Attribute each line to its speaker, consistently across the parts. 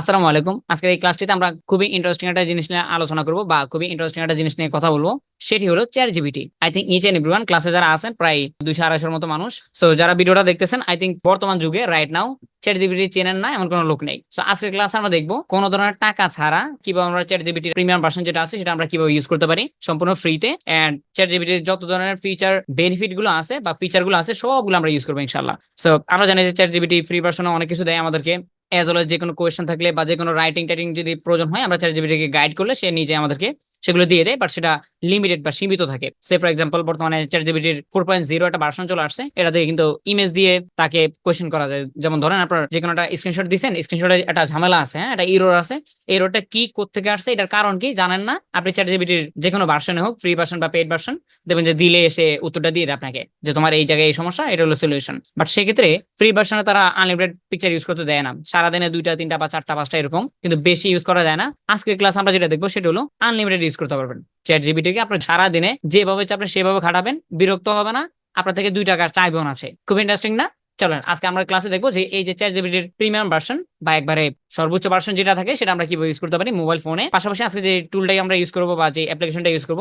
Speaker 1: আসসালামু আলাইকুম। আজকের এই ক্লাসটিতে আমরা খুবই ইন্টারেস্টিং একটা জিনিস নিয়ে আলোচনা করব বা খুবই ইন্টারেস্টিং একটা জিনিস নিয়ে কথা বলব। সেটি হলো chat GPT I think each and everyone ক্লাসে যারা আছেন, প্রায় দুইশো আড়াইশোর মতো মানুষ। সো যারা ভিডিওটা দেখতেছেন আই থিঙ্ক বর্তমান যুগে রাইট নাও চ্যাট জিবিটি চেনেন না, এমন কোনো লোক নেই। সো আজকের ক্লাসে আমরা দেখব কোনো ধরনের টাকা ছাড়া কীভাবে আমরা চ্যাট জিবিটি প্রিমিয়াম ভার্সন যেটা আছে, সেটা আমরা কীভাবে ইউজ করতে পারি সম্পূর্ণ ফ্রিতে এন্ড চ্যাট জিবিটির যত ধরনের ফিচার বেনিফিটগুলো আছে বা ফিচারগুলো আছে, সবগুলো আমরা ইউজ করব ইনশাল্লাহ সো আমরা জানি যে চ্যাট জিবিটি ফ্রি ভার্সনে অনেক কিছু দেয় আমাদেরকে। অ্যাজ ওয়েল যে কোনো কোয়েশ্চেন থাকলে বা যে কোনো রাইটিং টাইটিং যদি প্রয়োজন হয়, আমরা চ্যাট জিবিটিকে গাইড করলে সে নিজে আমাদেরকে সেগুলো দিয়ে দেয় বাট সেটা লিমিটেড বা সীমিত থাকে। সে ফর এক্সাম্পল বর্তমানে চ্যাট জিবিটির ফোর পয়েন্ট জিরো একটা ভার্সন চলে আসছে, এটা দিয়ে কিন্তু ইমেজ দিয়ে তাকে কোয়েশ্চেন করা যায়। যেমন ধরেন আপনার যে কোনো একটা স্ক্রিনশট দিচ্ছেন স্ক্রিনশটে একটা ঝামেলা আছে হ্যাঁ একটা ইরোর আছে এই রোডটা কি থেকে আসছে, এটার কারণ কি জানেন না? আপনি চ্যাট জিবিটির যে কোনো ভার্সনে হোক ফ্রি ভার্সন বা পেড ভার্সন দেখবেন যে দিলে এসে উত্তরটা দিয়ে দেয় আপনাকে, যে তোমার এই জায়গায় এই সমস্যা, এটা হলো সলিউশন বাট সেক্ষেত্রে ফ্রি ভার্সনে তারা আনলিমিটেড পিকচার ইউজ করতে দেয় না। সারাদিনে দুইটা, তিনটা বা চারটা, পাঁচটা এরকম, কিন্তু বেশি ইউজ করা যায় না। আজকের ক্লাস আমরা যেটা দেখব, সেটা হলো আনলিমিটেড ইউজ করতে পারবেন। চ্যাট জিবিটিকে আপনি সারাদিনে যেভাবে চাপেন সেভাবে খাটাবেন, বিরক্ত হবে না, আপনার থেকে দুই টাকার চাইবেও আছে। খুব ইন্টারেস্টিং না? চলেন, আজকে আমরা ক্লাসে দেখব যে এই যে চ্যাট জিবিটির প্রিমিয়াম ভার্সন বা একবারে সর্বোচ্চ ভার্সন যেটা থাকে, সেটা আমরা কীভাবে ইউজ করতে পারি মোবাইল ফোনে পাশাপাশি আজকে যে টুলটাই আমরা ইউজ করব বা যে অ্যাপ্লিকেশনটা ইউজ করব,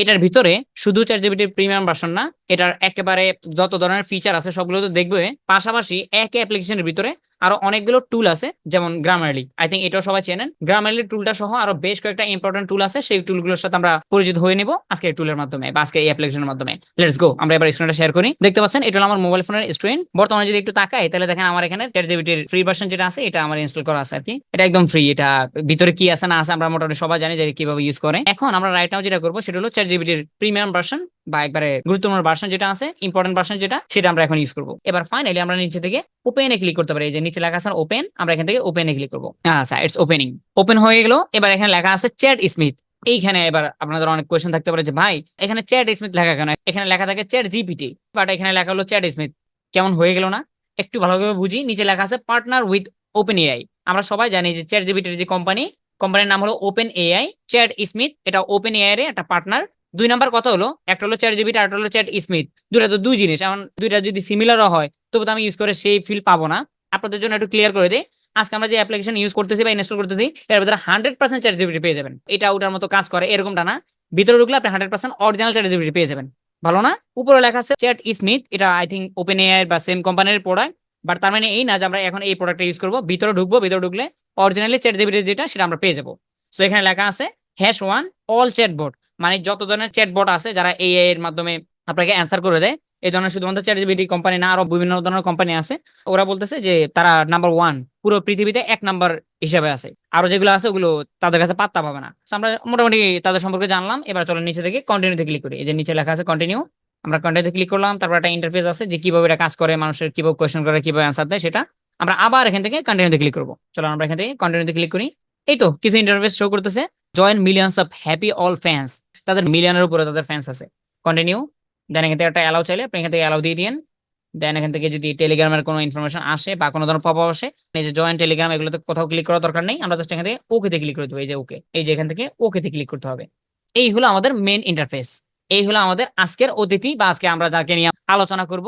Speaker 1: এটার ভিতরে শুধু চ্যাট জিবিটির প্রিমিয়াম ভার্সন না, এটার একেবারে যত ধরনের ফিচার আছে, সবগুলো তো দেখবে। পাশাপাশি একই অ্যাপ্লিকেশনের ভিতরে আরও অনেকগুলো টুল আছে, যেমন গ্রামারলি আই থিঙ্ক এটাও সবাই চেনেন। গ্রামারলি টুলটা সহ আরও বেশ কয়েকটা ইম্পর্টেন্ট টুল আছে, সেই টুলগুলোর সাথে আমরা পরিচিত হয়ে নিব আজকে এই টুলের মাধ্যমে বা আজকে এই অ্যাপ্লিকেশনের মাধ্যমে। লেটস গো আমরা এবার স্ক্রিনটা শেয়ার করি। দেখতে পাচ্ছেন, এটা আমার মোবাইল ফোনের স্ক্রিন বর্তমানে যদি একটু তাকাই, তাহলে দেখেন আমার এখানে চ্যাটজিপিটির ফ্রি ভার্সন যেটা আছে, এটা আমার ইনস্টল করা আছে আর কি। এটা একদম ফ্রি এটা ভিতরে কি আছে না আছে আমরা মোটামুটি সবাই জানি যে কীভাবে ইউজ করে। এখন আমরা রাইট নাও যেটা করব, সেটা হলো চ্যাটজিপিটির প্রিমিয়াম ভার্সন বা একবারে গুরুত্বপূর্ণ ভার্সন যেটা আছে ইম্পর্টেন্ট ভার্সন যেটা, সেটা আমরা এখন ইউজ করব। এবার ফাইনালি আমরা নিচে থেকে ওপেনে ক্লিক করতে পারি। এই যে নিচে লেখা আছে ওপেন আমরা এখান থেকে ওপেনে ক্লিক করব। আচ্ছা ইটস ওপেনিং ওপেন হয়ে গেল, এবার এখানে লেখা আছে চ্যাট স্মিথ এইখানে এবার আপনাদের অনেক কোয়েশ্চেন থাকতে পারে যে, ভাই, এখানে চ্যাট স্মিথ লেখা কেন? এখানে লেখা থাকে চ্যাট জিপিটি বাট এখানে লেখা হলো চ্যাট স্মিথ কেমন হয়ে গেল না? একটু ভালোভাবে বুঝি। নিচে লেখা আছে পার্টনার উইথ ওপেন এআই আমরা সবাই জানি যে চ্যাট জিপিটির যে কোম্পানি কোম্পানির নাম হলো ওপেন এআই চ্যাট স্মিথ এটা ওপেন এআই এর একটা পার্টনার দুই নাম্বার কথা হলো, একটা হলো চ্যাট জিবিটি আর একটা হলো চ্যাট স্মিথ দুটা তো দুই জিনিস এমন দুইটা যদি সিমিলারও হয়, তবু তো আমি ইউজ করে সেই ফিল পাবো না। আপনাদের জন্য একটু ক্লিয়ার করে দিই, আজকে আমরা যে অ্যাপ্লিকেশন ইউজ করতেছি বা ইনস্টল করতেছি, এর ভিতরে হান্ড্রেড পার্সেন্ট চ্যাট জিবিটি পেয়ে যাবেন। এটা ওটার মতো কাজ করে, এরকমটা না। ভিতরে ঢুকলে আপনি hundred percent original chat GPT পেয়ে যাবেন। ভালো না? উপরে লেখা আছে চ্যাট স্মিথ এটা আই থিঙ্ক ওপেন এআই বা সেম কোম্পানির প্রোডাক্ট বাট তার মানে এই না যে আমরা এখন এই প্রোডাক্টটা ইউজ করব, ভিতরে ঢুকবো, ভিতরে ঢুকলে অরিজিনালি চ্যাট জিবিটি যেটা, সেটা আমরা পেয়ে যাব। সো এখানে লেখা আছে hash one all chat bot মানে যত ধরনের চ্যাট বোর্ড আছে যারা এআই এর মাধ্যমে আপনাকে অ্যান্সার করে দেয়, এই ধরনের শুধুমাত্র চ্যাট জিবিটি কোম্পানি না, আরও বিভিন্ন ধরনের কোম্পানি আছে। ওরা বলতেছে যে তারা নাম্বার ওয়ান পুরো পৃথিবীতে এক নাম্বার হিসাবে আছে। আরও যেগুলো আছে ওগুলো তাদের কাছে পাত্তা পাবে না। আমরা মোটামুটি তাদের সম্পর্কে জানলাম, এবার চলো নিচে থেকে কন্টিনিউতে ক্লিক করি। এই যে নিচে লেখা আছে কন্টিনিউ আমরা কন্টিনিউতে ক্লিক করলাম, তারপর একটা ইন্টারফেস আছে যে কীভাবে এটা কাজ করে, মানুষের কীভাবে কোয়েশ্চেন করে, কীভাবে অ্যান্সার দেয় সেটা। আমরা আবার এখান থেকে কন্টিনিউতে ক্লিক করব। চলো আমরা এখান থেকে কন্টিনিউতে ক্লিক করি। এই তো, কিছু ইন্টারফেস শো করতেছে। Join millions of happy all fans তাদের মিলিয়নের উপরে তাদের ফ্যান্স আছে। কন্টিনিউ দেন এখান থেকে একটা অ্যালাউ চাইলে আপনি এখান থেকে অ্যালাউ দিয়ে দিন দেন এখান থেকে যদি টেলিগ্রামের কোনো ইনফরমেশন আসে বা কোনো ধরনের পপ আসে, এই যে জয়েন টেলিগ্রাম এগুলোতে কোথাও ক্লিক করার দরকার নেই, আমরা জাস্ট এখান থেকে ওকেতে ক্লিক করে দেবো। এই যে ওকে এই যে এখান থেকে ওকেতে ক্লিক করতে হবে। এই হলো আমাদের মেন ইন্টারফেস এই হলো আমাদের আজকের অতিথি বা আজকে আমরা যাকে নিয়ে আলোচনা করব,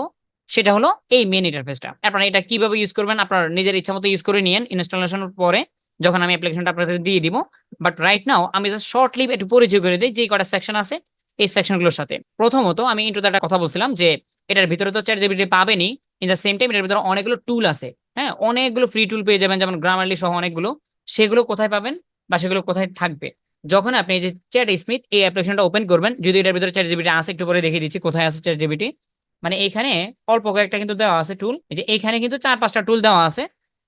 Speaker 1: সেটা হলো এই মেন ইন্টারফেসটা আপনারা এটা কীভাবে ইউজ করবেন, আপনার নিজের ইচ্ছা মতো ইউজ করে নিয়েন। ইনস্টলেশনের পরে যখন আমি অ্যাপ্লিকেশনটা আপনাদের দিয়ে দিব বাট রাইট নাও আমি জাস্ট শর্টলি একটু পরিচয় করে দিই যে কটা সেকশন আছে এই সেকশনগুলোর সাথে। প্রথমত আমি ইন্টুতে একটা কথা বলছিলাম যে এটার ভিতরে তো চ্যাট জিবিটি পাবেনি ইন দ্য সেম টাইম এটার ভিতরে অনেকগুলো টুল আছে হ্যাঁ? অনেকগুলো ফ্রি টুল পেয়ে যাবেন, যেমন গ্রামারলি সহ অনেকগুলো। সেগুলো কোথায় পাবেন বা সেগুলো কোথায় থাকবে? যখন আপনি যে চ্যাট স্মিথ এই অ্যাপ্লিকেশনটা ওপেন করবেন, যদি এটার ভিতরে চ্যাট জিবিটি আছে, একটু পরে দেখিয়ে দিচ্ছি কোথায় আছে চ্যাট জিবিটি মানে এখানে অল্প কয়েকটা কিন্তু দেওয়া আছে টুল যে এখানে কিন্তু চার পাঁচটা টুল দেওয়া আছে।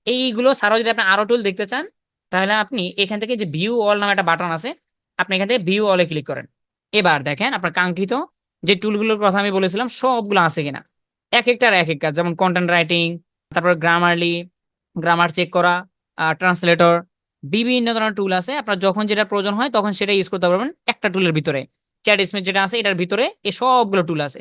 Speaker 1: এইগুলো ছাড়াও যদি আপনি আরও টুল দেখতে চান তাহলে আপনি এখান থেকে যে ভিউ অল নামে একটা বাটন আছে, আপনি এখান থেকে ভিউ অলে ক্লিক করেন। এবার দেখেন আপনার কাঙ্ক্ষিত যে টুলগুলোর কথা আমি বলেছিলাম, সবগুলো আছে কিনা। এক একটার এক এক কাজ, যেমন কন্টেন্ট রাইটিং তারপর গ্রামারলি গ্রামার চেক করা ট্রান্সলেটর বিভিন্ন ধরনের টুল আছে। আপনার যখন যেটা প্রয়োজন হয়, তখন সেটা ইউজ করতে পারবেন একটা টুলের ভিতরে। চ্যাট স্মিথ যেটা আছে, এটার ভিতরে এ সবগুলো টুল আছে।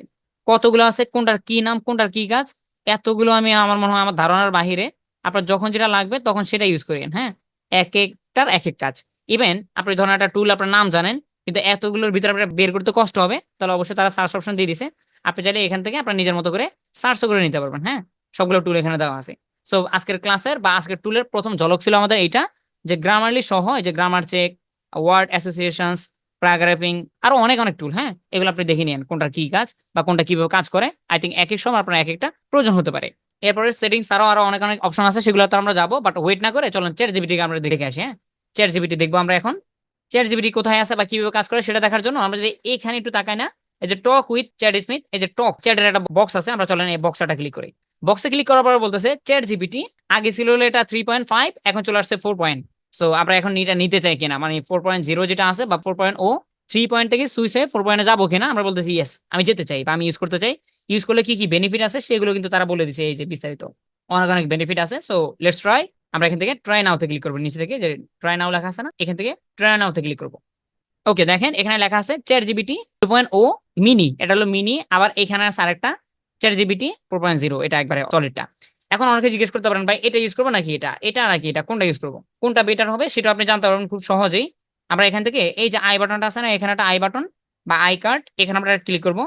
Speaker 1: কতগুলো আছে, কোনটার কি নাম, কোনটার কি কাজ, এতগুলো আমি, আমার মনে হয়, আমার ধারণার বাহিরে আপনার যখন যেটা লাগবে, তখন সেটা ইউজ করেন হ্যাঁ। এক একটার এক এক কাজ ইভেন আপনি ধরেন একটা টুল আপনার নাম জানেন কিন্তু এতগুলোর ভিতরে আপনার বের করতে কষ্ট হবে তাহলে অবশ্যই তারা সার্চ অপশন দিয়ে দিছে আপনি চাইলে এখান থেকে আপনার নিজের মতো করে সার্চও করে নিতে পারবেন হ্যাঁ সবগুলো টুল এখানে দেওয়া আছে সো আজকের ক্লাসের বা আজকের টুলের প্রথম ঝলক ছিল আমাদের এইটা যে গ্রামারলি সহ যে grammar check, word associations, paragraphing আরও অনেক, অনেক টুল, হ্যাঁ? এগুলো আপনি দেখে নিয়েন কোনটার কি কাজ বা কোনটা কীভাবে কাজ করে। আই থিঙ্ক এক এক সময় আপনার এক একটা প্রয়োজন হতে পারে। এরপরে সেটিংস আরও, আরও অনেক, অনেক অপশন আছে সেগুলো তো আমরা যাব। বাট ওয়েট না করে চলুন ChatGPT কে আমরা দেখে আসি, হ্যাঁ? ChatGPT দেখব আমরা এখন। চ্যাট জিবিটি কোথায় আছে বা কীভাবে কাজ করে সেটা দেখার জন্য আমরা যদি এখানে একটু তাকাই না? এই যে টক উইথ চ্যাট স্মিথ এই যে টক চ্যাট এর একটা বক্স আছে আমরা চলেন এই বক্সটা ক্লিক করি। বক্সে ক্লিক করার পরে বলতেছে চ্যাট জিবিটি আগে ছিল এটা 3.5 এখন চলে আসছে ফোর পয়েন্ট। সো আমরা এখন এটা নিতে চাই কিনা? মানে 4.0 যেটা আছে বা 4.0 3 পয়েন্ট থেকে সুইচ হয়ে 4 পয়েন্টে যাব কিনা? আমরা বলতেছি ইয়েস আমি যেতে চাই বা আমি ইউজ করতে চাই। ইউজ করলে কি, কি বেনিফিট আছে সেগুলো কিন্তু তারা বলে দিছে এই যে বিস্তারিত। অনেক, অনেক বেনিফিট আছে। So let's try. আমরা এখান থেকে ট্রাই নাও তে ক্লিক করব নিচে থেকে যে ট্রাই নাও লেখা আছে না? এখান থেকে ট্রাই নাও তে ক্লিক করব ওকে দেখেন এখানে লেখা আছে ChatGPT 2.0 মিনি এটা হলো মিনি আবার এখানে আছে আরেকটা ChatGPT 4.0 এটা একবারে সলিডটা। এখন অনেকে জিজ্ঞেস করতে পারেন ভাই এটা ইউজ করব নাকি এটা? এটা নাকি এটা কোনটা ইউজ করব কোনটা বেটার হবে সেটা আপনি জানতে পারবেন খুব সহজেই। আমরা এখান থেকে এই যে আই বাটনটা আছে না? এখানে একটা আই বাটন বা আই কার্ড এখানে আমরা ক্লিক করব।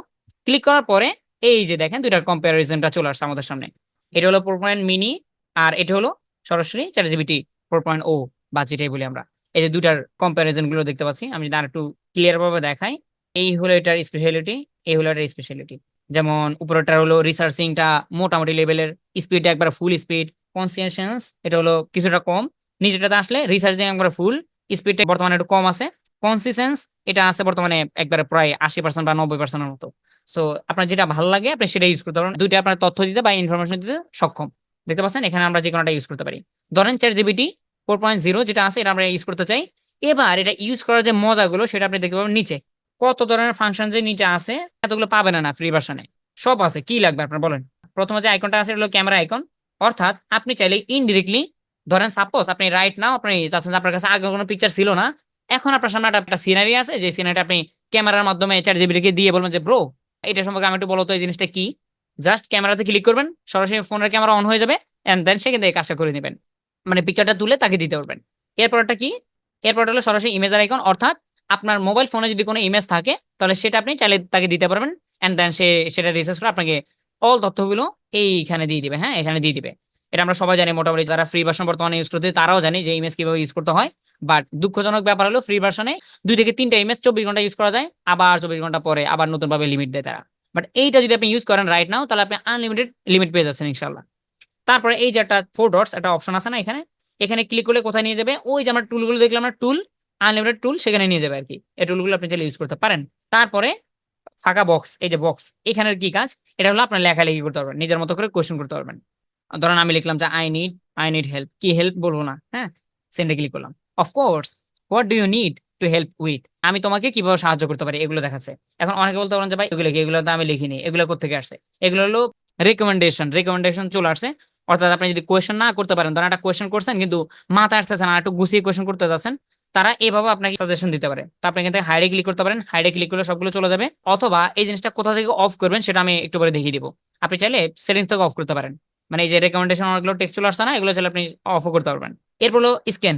Speaker 1: ক্লিক করার পরে এই যে দেখেন ২ টার কম্পারিজনটা চলে আসছে আমাদের সামনে। এটা হলো 4. মিনি আর এটা হলো সরাসরি ChatGPT 4.0 বা যেটাই বলি আমরা। এই যে ২ টার কম্পারিজনগুলো দেখতে পাচ্ছি। আমি যদি আরেকটু ক্লিয়ার ভাবে দেখাই। এই হলো এটার স্পেশালিটি, এই হলো এটার স্পেশালিটি। যেমন উপরেরটা হলো রিসার্চিং টা মোটামুটি লেভেলের, স্পিডটা একবার ফুল স্পিড, কনসিয়েশনস এটা হলো কিছুটা কম। নিচেরটাতে আসলে রিসার্চিং একবারে ফুল, স্পিডটা বর্তমানে একটু কম আছে। কনসিসেন্স এটা আছে বর্তমানে একবারে প্রায় 80% বা 90% এর মতো। সো আপনার যেটা ভালো লাগে আপনি সেটা ইউজ করতে পারেন। ২ টা আপনার তথ্য দিতে বা ইনফরমেশন দিতে সক্ষম। দেখতে পাচ্ছেন এখানে আমরা যেকোনোটা ইউজ করতে পারি। ধরেন ChatGPT 4.0 যেটা আছে এটা আমরা ইউজ করতে চাই। এবার এটা ইউজ করার যে মজাগুলো সেটা আপনি দেখতে পাবেন নিচে। কত ধরনের ফাংশন যে নিচে আছে এতগুলো পাবেন না ফ্রি ভার্শনে। সব আছে। কি লাগবে আপনার বলেন? প্রথমে যে আইকনটা আছে হলো ক্যামেরা আইকন। অর্থাৎ আপনি চাইলে ইনডিরেক্টলি ধরেন সাপোজ আপনি রাইট নাও আপনি চাচ্ছেন আপনার কাছে আগে কোনো পিকচার ছিল না। এখন আপনার সামনে একটা, সিনারি আছে যে সিনারিটা আপনি ক্যামেরার মাধ্যমে ChatGPT কে দিয়ে বলবেন যে ব্রো এটা সম্পর্কে আমি একটু বলো তো এই জিনিসটা কি? জাস্ট ক্যামেরাতে ক্লিক করবেন। সরাসরি ফোনের ক্যামেরা অন হয়ে যাবে অ্যান্ড দেন সেখান থেকে কাজটা করে নেবেন মানে পিকচারটা তুলে তাকে দিতে পারবেন। এরপরেরটা কি? এরপরটা হলো সরাসরি ইমেজের আইকন অর্থাৎ আপনার মোবাইল ফোনে যদি কোনো ইমেজ থাকে তাহলে সেটা আপনি চাইলে তাকে দিতে পারবেন অ্যান্ড দেন সে সেটা রিসার্চ করে আপনাকে অল তথ্যগুলো এইখানে দিয়ে দিবে, হ্যাঁ? এখানে দিয়ে দিবে। এটা আমরা সবাই জানি মোটামুটি যারা ফ্রি ভার্শন বর্তমানে ইউজ করতেছে তারাও জানি যে ইমেজ কীভাবে ইউজ করতে হয়। বাট দুঃখজনক ব্যাপার হলো ফ্রি ভার্সনে দুই থেকে ৩ টা ইমেজ ২৪ ঘণ্টা ইউজ করা যায়। আবার ২৪ ঘণ্টা পরে আবার নতুনভাবে লিমিট দেয় তারা। বাট এইটা যদি আপনি ইউজ করেন রাইট নাও তাহলে আপনি আনলিমিটেড লিমিট পেয়ে যাচ্ছেন ইনশাল্লাহ তারপরে এই যে একটা ফোর ডটস একটা অপশন আছে না এখানে? এখানে ক্লিক করলে কোথায় নিয়ে যাবে? ওই যে আমরা টুলগুলো দেখলাম না টুল, আনলিমিটেড টুল সেখানে নিয়ে যাবে আর কি এই টুলগুলো আপনি চাইলে ইউজ করতে পারেন। তারপরে ফাঁকা বক্স এই যে বক্স এখানের কি কাজ? এটা হলো আপনার লেখালেখি করতে পারবেন। নিজের মতো করে কোয়েশ্চেন করতে পারবেন। ধরেন আমি লিখলাম যে I need I need help. কি হেল্প বলব না, হ্যাঁ? সেন্ডে ক্লিক করলাম। Of course what do you need to help with? আমি তোমাকে কীভাবে সাহায্য করতে পারি এগুলো দেখাচ্ছে। এখন অনেকে বলতে পারেন যে ভাই এগুলো কি? এগুলো তো আমি লিখিনি। এগুলো কোত্থেকে আসছে? এগুলো হলো রেকমেন্ডেশন রেকমেন্ডেশন চলে আসছে। অর্থাৎ আপনি যদি কোয়েশ্চেন না করতে পারেন, ধরেন একটা কোয়েশ্চেন করছেন কিন্তু মাথায় আসতেছে না একটু গুছিয়ে কোয়েশ্চেন করতে যাচ্ছেন। তারা এভাবে আপনাকে সাজেশন দিতে পারে। তো আপনি থেকে হাইড ক্লিক করতে পারেন। হাইড ক্লিক করলে সবগুলো চলে যাবে। অথবা এই জিনিসটা কোথা থেকে অফ করবেন সেটা আমি একটু পরে দেখিয়ে দিব। আপনি চাইলে সেটিংস থেকে অফ করতে পারেন। মানে এই যে রেকমেন্ডেশন অনেকগুলো টেক্সট চলে আসছে না? এগুলো চাইলে আপনি অফও করতে পারবেন। এরপর হলো স্ক্যান।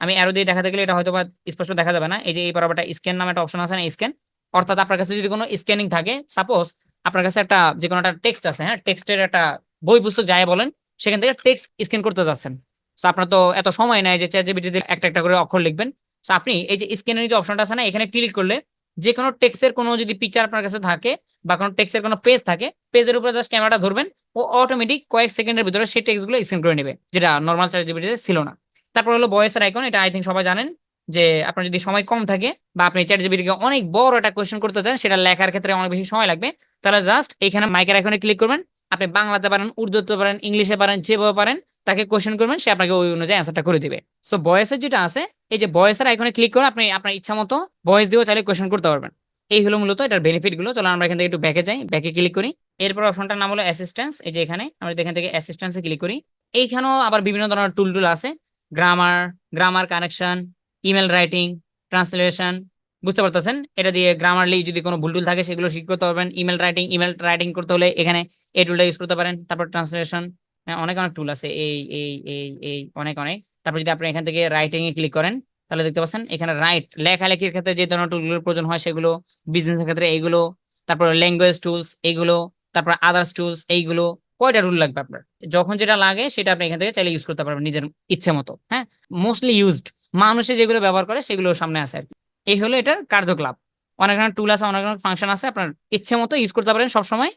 Speaker 1: আমি অ্যারো দিয়ে দেখাতে গেলে এটা হয়তো বা স্পষ্ট দেখা যাবে না। এই যে এই বরাবরটা স্ক্যান নামে একটা অপশন আছে না স্ক্যান। অর্থাৎ আপনার কাছে যদি কোনো স্ক্যানিং থাকে, সাপোজ আপনার কাছে একটা যেকোনো একটা টেক্সট আছে, হ্যাঁ? টেক্সটের একটা বই পুস্তক যাই বলেন, সেখান থেকে টেক্সট স্ক্যান করতে যাচ্ছেন। সো আপনার তো এত সময় নাই যে ChatGPT তে একটা, একটা করে অক্ষর লিখবেন। সো আপনি এই যে স্ক্যানের যে অপশনটা আছে না? এখানে ক্লিক করলে যেকোনো টেক্সটের কোনো যদি পিকচার আপনার কাছে থাকে বা কোনো টেক্সটের কোনো পেজ থাকে, পেজের উপরে জাস্ট ক্যামেরাটা ধরবেন ও অটোমেটিক কয়েক সেকেন্ডের ভিতরে সেই টেক্সটগুলো স্ক্যান করে নেবে যেটা নরমাল ChatGPT তে ছিল না। তারপর হলো ভয়েসের আইকন এটা আই থিংক সবাই জানেন যে আপনার যদি সময় কম থাকে বা আপনি ChatGPT কে অনেক বড় একটা কোয়েশ্চেন করতে চান সেটা লেখার ক্ষেত্রে অনেক বেশি সময় লাগবে। তাহলে জাস্ট এখানে মাইকের আইকনে ক্লিক করবেন। আপনি বাংলাতে পারেন, উর্দুতে পারেন, ইংলিশে পারেন, যেভাবে পারেন তাকে কোয়েশ্চেন করবেন সে আপনাকে ওই অনুযায়ী অ্যান্সারটা করে দিবে। সো ভয়েসের যেটা আছে এই যে ভয়েসের আইকনে ক্লিক করে আপনি আপনার ইচ্ছা মতো ভয়েস দিয়েও চাইলে কোয়েশ্চেন করতে পারবেন। এই হলো মূলত এটার বেনিফিটগুলো। চলুন আমরা এখান থেকে একটু ব্যাকে যাই। ব্যাকে ক্লিক করি। এরপর অপশনটার নাম হলো অ্যাসিস্ট্যান্স। এই যে এখানে আমরা এখান থেকে অ্যাসিস্ট্যান্সে ক্লিক করি। এইখানেও আবার বিভিন্ন ধরনের টুল, টুল আছে। Grammar, grammar connection, email writing, translation বুঝতে পারতেছেন? এটা দিয়ে গ্রামারলি যদি কোনো ভুল-টুল থাকে সেগুলো ঠিক করতে পারবেন। ইমেল রাইটিং, ইমেল রাইটিং করতে হলে এখানে এই টুলটা ইউজ করতে পারেন। তারপর ট্রান্সলেশন হ্যাঁ, অনেক, অনেক টুল আছে। এই, এই, এই, এই অনেক, অনেক। তারপর যদি আপনি এখান থেকে রাইটিং এ ক্লিক করেন তাহলে দেখতে পাচ্ছেন এখানে রাইট লেখালেখির ক্ষেত্রে যে ধরনের টুলগুলোর প্রয়োজন হয় সেগুলো, বিজনেসের ক্ষেত্রে এইগুলো, তারপর ল্যাঙ্গুয়েজ টুলস এইগুলো, তারপর আদার্স টুলস এইগুলো, কয়টা রুল লাগবে আপনার? যখন যেটা লাগে সেটা আপনি এখান থেকে চাইলে ইউজ করতে পারবেন নিজের ইচ্ছে মতো। হ্যাঁ? মোস্টলি ইউজড মানুষে যেগুলো ব্যবহার করে সেগুলো সামনে আছে আরকি। এই হলো এটার কার্যকলাপ। অনেক ধরনের টুল আছে, অনেক ধরনের ফাংশন আছে। আপনার ইচ্ছে মতো ইউজ করতে পারেন সবসময়।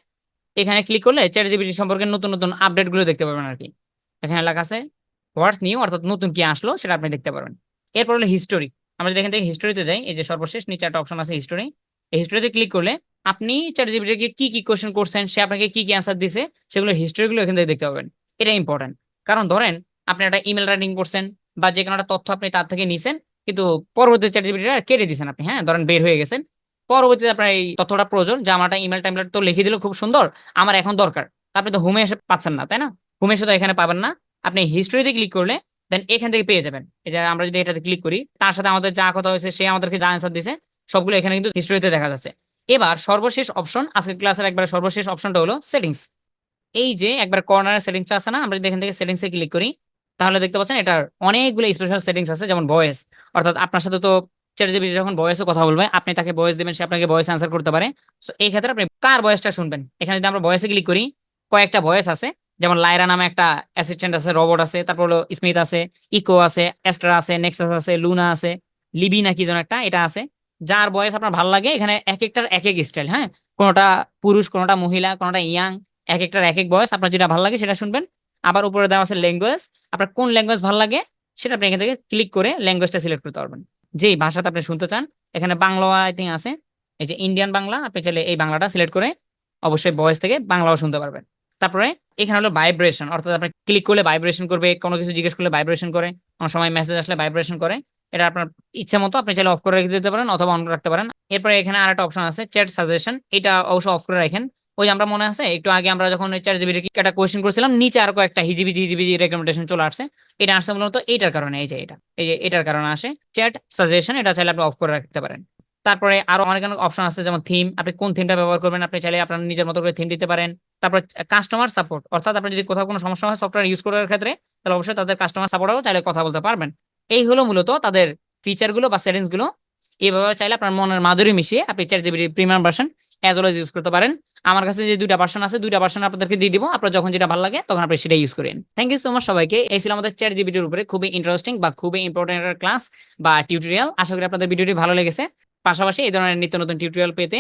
Speaker 1: এখানে ক্লিক করলে ChatGPT সম্পর্কে নতুন, নতুন আপডেটগুলো দেখতে পারবেন আরকি। এখানে লেখা আছে হোয়াটস নিউ অর্থাৎ নতুন কি আসলো সেটা আপনি দেখতে পারবেন। এরপর হলো হিস্টোরি। আমরা যদি এখান থেকে হিস্টোরিতে যাই, এই যে সর্বশেষ নিচে একটা অপশন আছে হিস্টোরি। এই হিস্টোরিতে ক্লিক করলে আপনি ChatGPT কে কি, কোয়েশ্চেন করছেন, সে আপনাকে কি, কি অ্যান্সার দিছে সেগুলোর হিস্টোরি গুলো এখান থেকে দেখতে পাবেন। এটা ইম্পোর্টেন্ট। কারণ ধরেন আপনি একটা ইমেল রাইটিং করছেন বা যেকোনো একটা তথ্য আপনি তার থেকে নিছেন। কিন্তু পরবর্তীতে ChatGPT টা কেটে দিছেন আপনি। হ্যাঁ? ধরেন বের হয়ে গেছেন। পরবর্তীতে আপনার এই তথ্যটা প্রয়োজন যে আমার একটা ইমেইল টেমপ্লেট তো লিখে দিল খুব সুন্দর। আমার এখন দরকার। আপনি তো হোমে এসে পাচ্ছেন না, তাই না? হোমে এসে তো এখানে পাবেন না। আপনি হিস্টোরিতে ক্লিক করলে দেন এখান থেকে পেয়ে যাবেন। এই যে আমরা যদি এটাতে ক্লিক করি, তার সাথে আমাদের যা কথা হয়েছে, সে আমাদেরকে যা অ্যান্সার দিছে সবগুলো এখানে কিন্তু হিস্টোরিতে দেখা যাচ্ছে। এবার সর্বশেষ অপশন আজকের ক্লাসের একবারে সর্বশেষ অপশনটা হলো সেটিংস। এই যে একবার কর্নারে সেটিংস টা আছে না? আমরা যদি এখান থেকে সেটিংস ক্লিক করি, তাহলে দেখতে পাচ্ছেন এটার অনেকগুলো স্পেশাল সেটিংস আছে যেমন ভয়েস। অর্থাৎ আপনার সাথে তো ChatGPT যখন ভয়েস এ কথা বলবে, আপনি তাকে ভয়েস দেবেন সে আপনাকে ভয়েস অ্যান্সার করতে পারে। সো এই ক্ষেত্রে আপনি কার ভয়েসটা শুনবেন? এখানে যদি আমরা ভয়েস ক্লিক করি, কয়েকটা ভয়েস আছে। যেমন লায়রা নামে একটা অ্যাসিস্ট্যান্ট আছে, রোবট আছে, তারপর হলো স্মিথ আছে, ইকো আছে, অ্যাস্ট্রা আছে, নেক্সাস আছে, লুনা আছে, লিবি না কি যেন একটা এটা আছে। যার বয়স আপনার ভালো লাগে এখানে এক একটার এক এক স্টাইল, হ্যাঁ? কোনটা পুরুষ, কোনোটা মহিলা, কোনোটা ইয়াং, এক একটার এক এক বয়স আপনার যেটা ভালো লাগে সেটা শুনবেন। আবার উপরে দেওয়া আছে ল্যাঙ্গুয়েজ। আপনার কোন ল্যাঙ্গুয়েজ ভালো লাগে সেটা আপনি এখান থেকে ক্লিক করে ল্যাঙ্গুয়েজটা সিলেক্ট করতে পারবেন। যেই ভাষাতে আপনি শুনতে চান। এখানে বাংলা আই থিংক আছে। এই যে ইন্ডিয়ান বাংলা আপনি চাইলে এই বাংলাটা সিলেক্ট করে অবশ্যই ভয়েস থেকে বাংলাও শুনতে পারবেন। তারপরে এখানে হলো ভাইব্রেশন অর্থাৎ আপনি ক্লিক করলে ভাইব্রেশন করবে, কোনো কিছু জিজ্ঞেস করলে ভাইব্রেশন করে। কোনো সময় মেসেজ আসলে ভাইব্রেশন করে। এটা আপনার ইচ্ছা মতো আপনি চাইলে অফ করে রেখে দিতে পারেন অথবা অন করে রাখতে পারেন। এরপরে এখানে আরেকটা অপশন আছে চ্যাট সাজেশন এটা অবশ্যই অফ করে রাখেন। ওই আমরা মনে আছে একটু আগে আমরা যখন ChatGPT কে একটা কোয়েশ্চেন করছিলাম নিচে আরও কয়েকটা হিজিবিজি, হিজিবিজি রিকমেন্ডেশন চলে আসছে। এটা আসছে মূলত এইটার কারণে এই যে এটা। এই যে এটার কারণে আসে। চ্যাট সাজেশন এটা চাইলে আপনি অফ করে রাখতে পারেন। তারপরে আরও অনেক, অনেক অপশন আছে যেমন থিম। আপনি কোন থিমটা ব্যবহার করবেন আপনি চাইলে আপনার নিজের মতো করে থিম দিতে পারেন। তারপর কাস্টমার সাপোর্ট অর্থাৎ আপনি যদি কোথাও কোনো সমস্যা হয় সফটওয়্যার ইউজ করার ক্ষেত্রে তাহলে অবশ্যই তাদের কাস্টমার সাপোর্টেও চাইলে কথা বলতে পারবেন। এই হলো মূলত তাদের ফিচারগুলো বা সেটিংসগুলো। এভাবে চাইলে আপনার মনের মাধুরী মিশিয়ে আপনি ChatGPT premium version as well use করতে পারেন। আমার কাছে যে ২ টা ভার্সন আছে ২ টা ভার্সন আপনাদেরকে দিয়ে দিব। আপনার যখন যেটা ভালো লাগে, তখন আপনি সেটা ইউজ করেন। থ্যাংক ইউ সো মাচ সবাইকে। এই ছিল আমাদের ChatGPT এর উপরে খুবই ইন্টারেস্টিং বা খুবই ইম্পোর্টেন্ট একটা ক্লাস বা টিউটোরিয়াল। আশা করি আপনাদের ভিডিওটি ভালো লেগেছে। পাশাপাশি এই ধরনের নিত্য নতুন টিউটোরিয়াল পেতে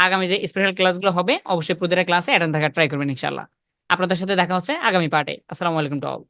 Speaker 1: আগামী যে স্পেশাল ক্লাসগুলো হবে, অবশ্যই প্রতিটা ক্লাসে অ্যাটেন্ড থাকার ট্রাই করবেন ইনশাআল্লাহ। আপনাদের সাথে দেখা হচ্ছে আগামী পার্টে। আসসালামু আলাইকুম টু অল।